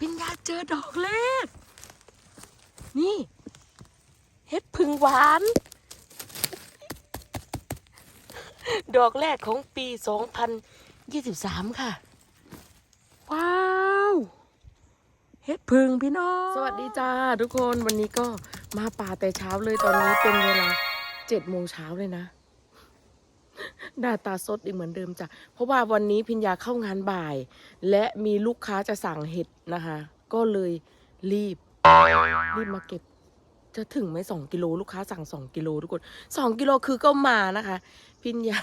ปิญญาเจอดอกแรก นี่เฮ็ดพึ่งหวาน ดอกแรกของปี 2023 ค่ะ ว้าวเฮ็ดพึ่งพี่น้อง สวัสดีจ้าทุกคนวันนี้ก็มาป่าแต่เช้าเลยตอนนี้เป็นเวลาเจ็ดโมงเช้าเลยนะ หน้าตาสดอีกเหมือนเดิมจ้ะ เพราะว่าวันนี้พิญญาเข้างานบ่าย และมีลูกค้าจะสั่งเห็ดนะคะ ก็เลยรีบ รีบมาเก็บ จะถึงไหมสองกิโลลูกค้าสั่งสองกิโลทุกคนสองกิโลคือก็มานะคะ พิญญา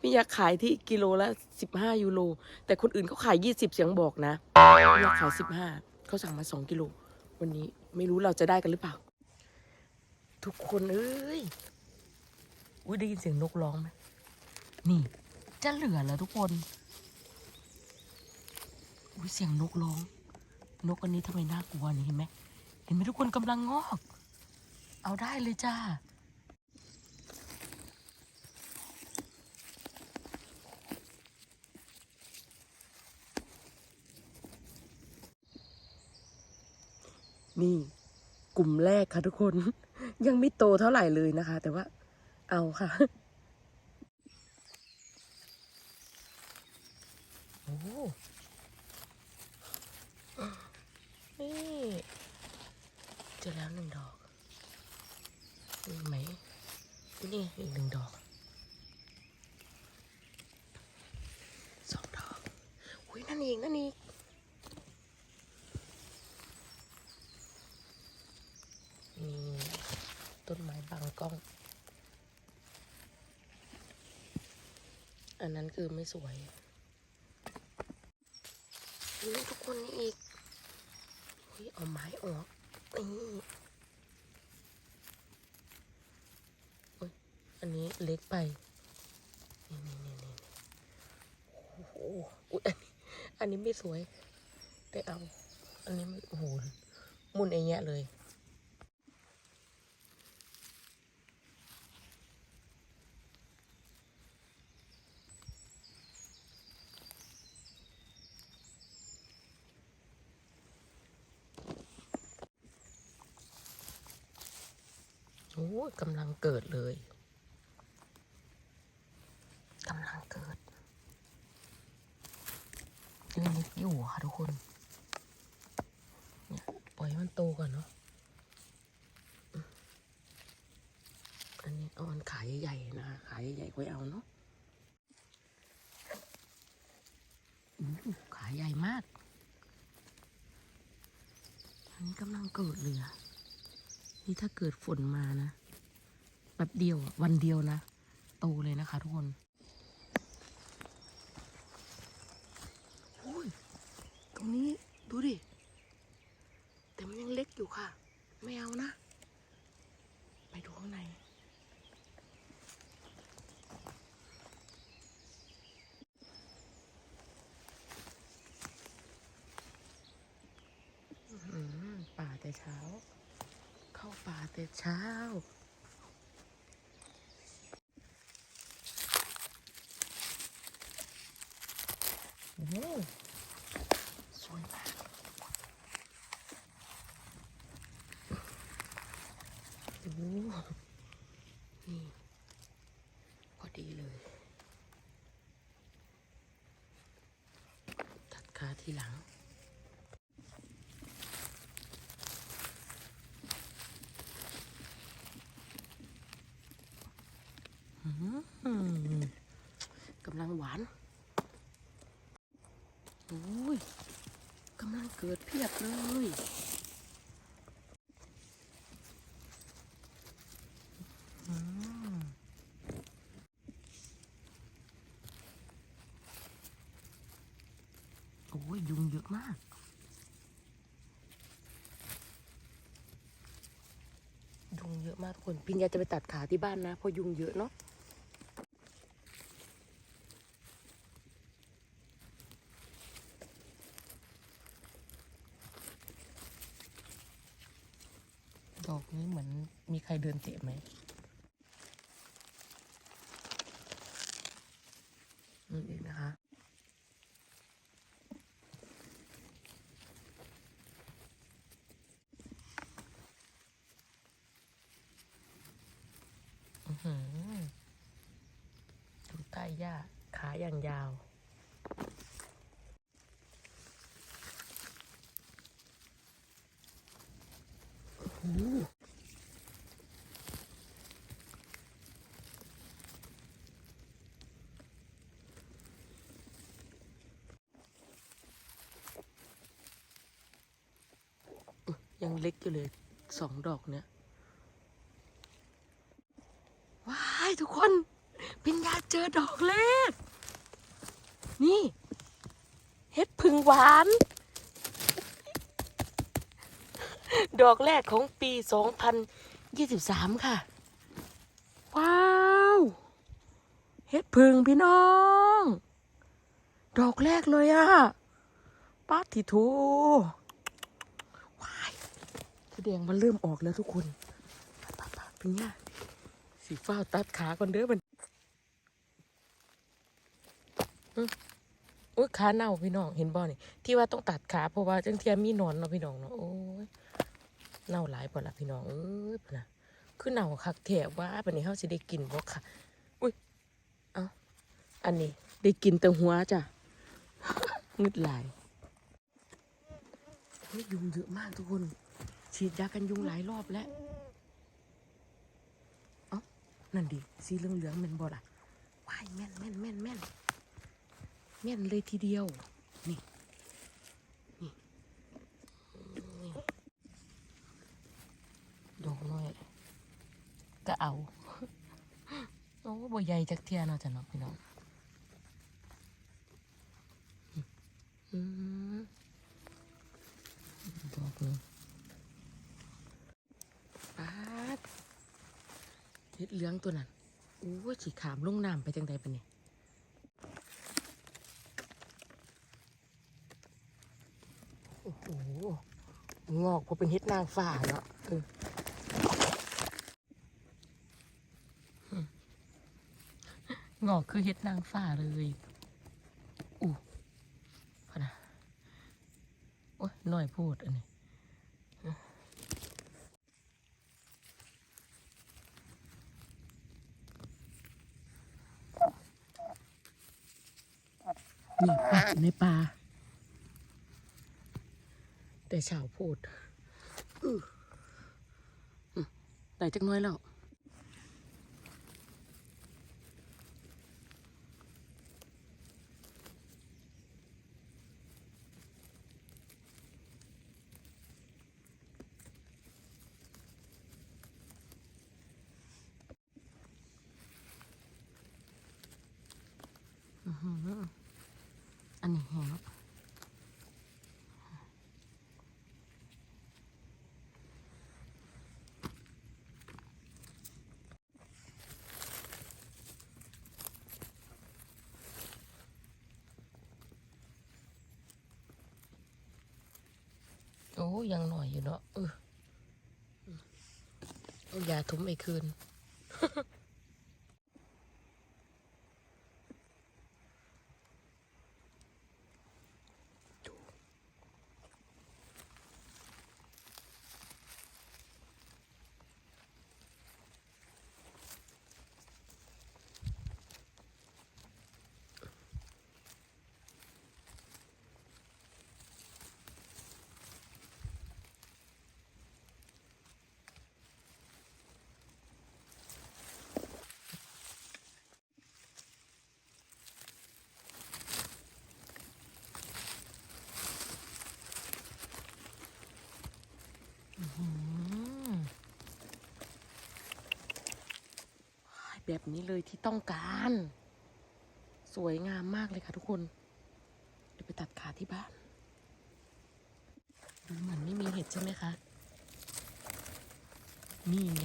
พิญญาขายที่กิโลละสิบห้ายูโรแต่คนอื่นเขาขายยี่สิบเสียงบอกนะพิญญาขายสิบห้าเขาสั่งมาสองกิโลวันนี้ไม่รู้เราจะได้กันหรือเปล่า ทุกคนเอ้ยอุ้ยได้ยินเสียงนกร้องไหม นี่ จะเหลือแล้วทุกคน อุ้ยเสียงนกร้อง นกอันนี้ทำไมน่ากลัวนี่เห็นไหม เห็นไหมทุกคนกำลังงอก เอาได้เลยจ้านี่กลุ่มแรกค่ะทุกคน ยังไม่โตเท่าไหร่เลยนะคะ แต่ว่าเอาค่ะ โอ้นี่เจอแล้วหนึ่งดอกมีไหม นี่อีกหนึ่งดอกสองดอก อุ้ยนั่นอีกนั่นอีกนี่ต้นไม้บังกล้อง อันนั้นคือไม่สวยนี่ทุกคนนี่อีกเฮ้ยเอาไม้ออกนี่ อันนี้เล็กไป นี่นี่นี่นี่โอ้โหอุ๊ยอันนี้ อันนี้ไม่สวย แต่เอา อันนี้มันโอ้โห มุนไอ้เงี้ยเลยโอ้กำลังเกิดเลยกำลังเกิดยังเล็กอยู่ คนเนี่ยปล่อยให้มันโตก่อนเนาะอันนี้เอาอันขายใหญ่ๆนะขายใหญ่ๆไว้เอาเนาะขายใหญ่มาก อันนี้กำลังเกิดเลยอนี่ถ้าเกิดฝนมานะแบบเดียววันเดียวนะ โตเลยนะคะทุกคนโอ้ยตรงนี้ดูดิ แต่มันยังเล็กอยู่ค่ะ ไม่เอานะ ไปดูข้างใน อื้อหือป่าแต่เช้า เข้าป่า แต่เช้า โอ้โหสวยมากโอ้โหนี่พอดีเลย ตัดขาทีหลัง อืมกำลังหวานโอ้ยกำลังเกิดเพียบเลยอืมโอ้ยยุงเยอะ มาก ยุงเยอะมากทุกคน พิญญาจะไปตัดขาที่บ้านนะ เพราะยุงเยอะเนาะดอกนี้เหมือนมีใครเดินเตะไหมนี่นเองนะคะ อื้อหือดูใต้หญ้าขาอย่างยาว โอ้โห ยังเล็กอยู่เลยสองดอกเนี่ยว้ายทุกคนปิญญาเจอดอกแรกนี่ เห็ดพึ่งหวาน ดอกแรกของปี 2023 ค่ะ ว้าว เห็ดพึ่งพี่น้อง ดอกแรกเลยอะป้าทิทู แดงมันเริ่มออกแล้วทุกคนปะปะเป็นไงสีฟ้าตัดขาก่อนเด้อมันอื้อโอ้ยขาเน่าพี่น้องเห็นบ่เนี่ยที่ว่าต้องตัดขาเพราะว่าจังเทียมมีนอนเนาะพี่น้องเนาะโอ้ยเน่าหลายปอละพี่น้องเอ้ยนะคือเน่าคักแถบว่าปันนี้เฮาสิได้กินบ่ค่ะอุ้ยเอ้าอันนี้ได้กินแต่หัวจ้ะงึดหลายเฮ้ยยุงเยอะมากทุกคน ฉีดยากันยุงหลายรอบแล้วนั่นดิ สีเหลืองเหลืองแม่นบ่ล่ะว้ายแม่นแม่นแม่นแม่นแม่นเลยทีเดียว นี่ นี่นี่ดอกน้อย ก็เอา โอ้บ่ใหญ่จักเทียเนาะจ้ะเนาะพี่น้องอืมดอกนี้ป๊าด เหลืองตัวนั้นโอ้ฉีขามลงน้ำไปจังใดปะเนี่ยโอ้โหงอกพอเป็นเห็ดนางฟ้าเนาะเอออืมงอกคือเห็ดนางฟ้าเลย อู้พนะโอ้ยหน้อยพูดอันนี้ นี่ปลา อยู่ในปลาแต่เฉาโพดได้จักน้อยแล้วอื้อหือ อันนี้แห้งโอ้ยังหน่อยอยู่เนาะเออเอายาทุ้มไอ้คืน แบบนี้เลยที่ต้องการ สวยงามมากเลยค่ะทุกคน เดี๋ยวไปตัดขาที่บ้านดูเหมือนไม่มีเห็ดใช่ไหมคะนี่ไง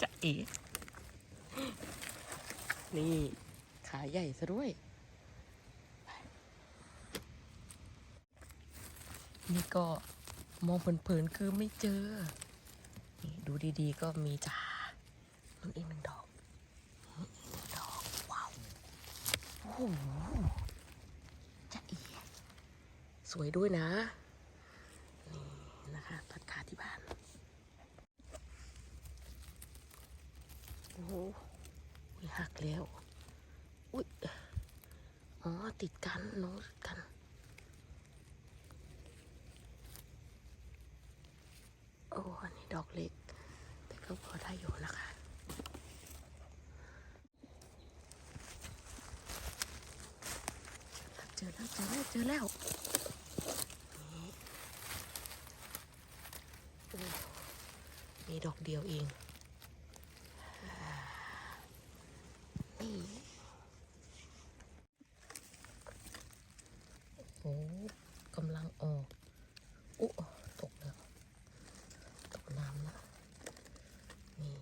จะเอ๋นี่ ขาใหญ่ซะด้วย นี่ก็ มองเผินๆคือไม่เจอ ดูดีๆก็มีจ้านู่นอีกหนึ่งดอกนี่อีกหนึ่งดอกว้าวโอ้โหจะเอียสวยด้วยนะ นี่นะคะตัดขาที่บ้าน โอ้โหอุ๊ยหักแล้ว อุ้ยอ๋อ ติดกันน้องติดกัน โอ้ อันนี้ดอกเล็ก แต่ก็พอได้อยู่นะคะ เจอแล้วเจอแล้วเจอแล้วมีดอกเดียวเองอ่านี่โอ้กำลังออกอุ๊ตกแล้ว ตกน้ำแล้วนี่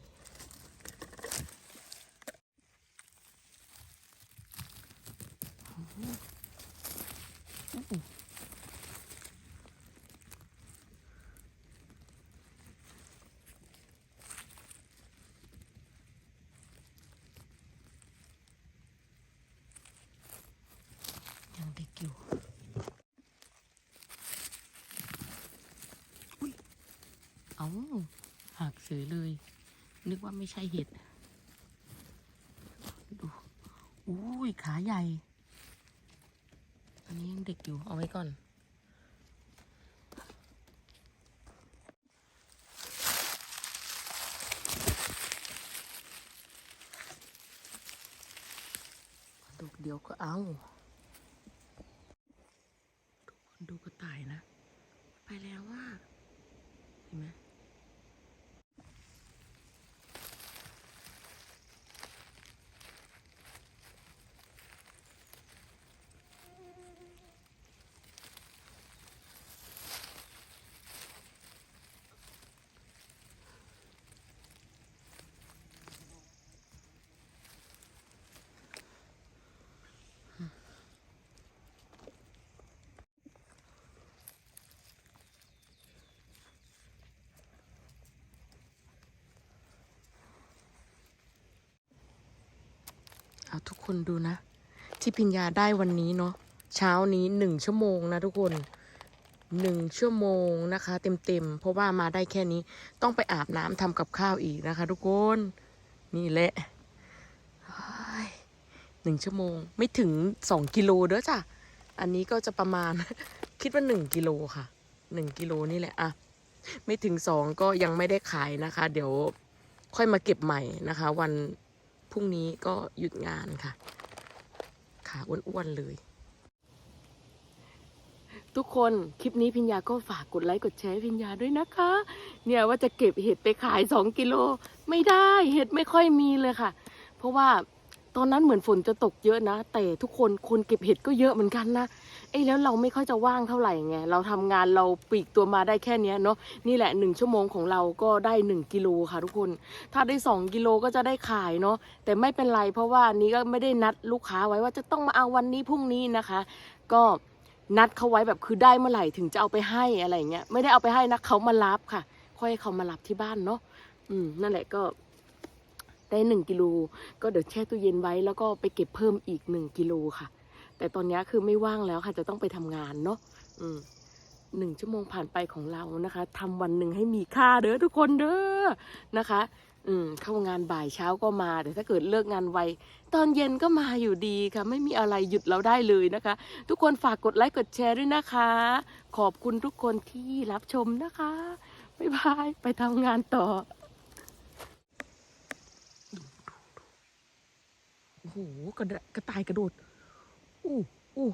ยังเด็กอยู่อุ้ย เอาหักเสือเลย นึกว่าไม่ใช่เห็ด ดู อุ้ย ขาใหญ่ อันนี้ยังเด็กอยู่ เอาไว้ก่อนดอกเดียวก็เอา ดูกระต่ายนะ ไปแล้วว่า เห็นไหม เอาทุกคนดูนะ ที่พิญญาได้วันนี้เนาะเช้านี้หนึ่งชั่วโมงนะทุกคนหนึ่งชั่วโมงนะคะ เต็มๆเพราะว่ามาได้แค่นี้ต้องไปอาบน้ำทำกับข้าวอีกนะคะ ทุกคนนี่แหละหนึ่งชั่วโมงไม่ถึงสองกิโลเด้อจ้ะ อันนี้ก็จะประมาณ คิดว่าหนึ่งกิโลค่ะหนึ่งกิโลนี่แหละอะไม่ถึงสองก็ยังไม่ได้ขายนะคะ เดี๋ยวค่อยมาเก็บใหม่นะคะ วัน พรุ่งนี้ก็หยุดงานค่ะ ขาอ้วนๆเลย ทุกคนคลิปนี้พิญญาก็ฝากกดไลค์กดแชร์พิญญาด้วยนะคะ เนี่ยว่าจะเก็บเห็ดไปขายสองกิโลไม่ได้เห็ดไม่ค่อยมีเลยค่ะ เพราะว่าตอนนั้นเหมือนฝนจะตกเยอะนะ แต่ทุกคนคนเก็บเห็ดก็เยอะเหมือนกันนะ เอ้ยแล้วเราไม่ค่อยจะว่างเท่าไหร่ไงเราทำงานเราปีกตัวมาได้แค่เนี้ยเนาะนี่แหละหนึ่งชั่วโมงของเราก็ได้หนึ่งกิโลค่ะทุกคน ถ้าได้สองกิโลก็จะได้ขายเนาะแต่ไม่เป็นไรเพราะว่านี้ก็ไม่ได้นัดลูกค้าไว้ว่าจะต้องมาเอาวันนี้พรุ่งนี้นะคะ ก็นัดเขาไว้แบบคือได้เมื่อไหร่ถึงจะเอาไปให้อะไรเงี้ยไม่ได้เอาไปให้นะเขามารับค่ะ ค่อยให้เขามารับที่บ้านเนาะอืมนั่นแหละก็ได้หนึ่งกิโลก็เดี๋ยวแช่ตู้เย็นไว้แล้วก็ไปเก็บเพิ่มอีกหนึ่งกิโลค่ะ แต่ตอนนี้คือไม่ว่างแล้วค่ะจะต้องไปทำงานเนาะหนึ่งชั่วโมงผ่านไปของเรานะคะทำวันหนึ่งให้มีค่าเด้อทุกคนเด้อนะคะ อืมเข้างานบ่ายเช้าก็มา แต่ถ้าเกิดเลิกงานไวตอนเย็นก็มาอยู่ดีค่ะ ไม่มีอะไรหยุดเราได้เลยนะคะ ทุกคนฝากกดไลค์กดแชร์ด้วยนะคะ ขอบคุณทุกคนที่รับชมนะคะบ๊ายบายไปทำงานต่อโอ้โหกระกระต่ายกระโดด อู้อู้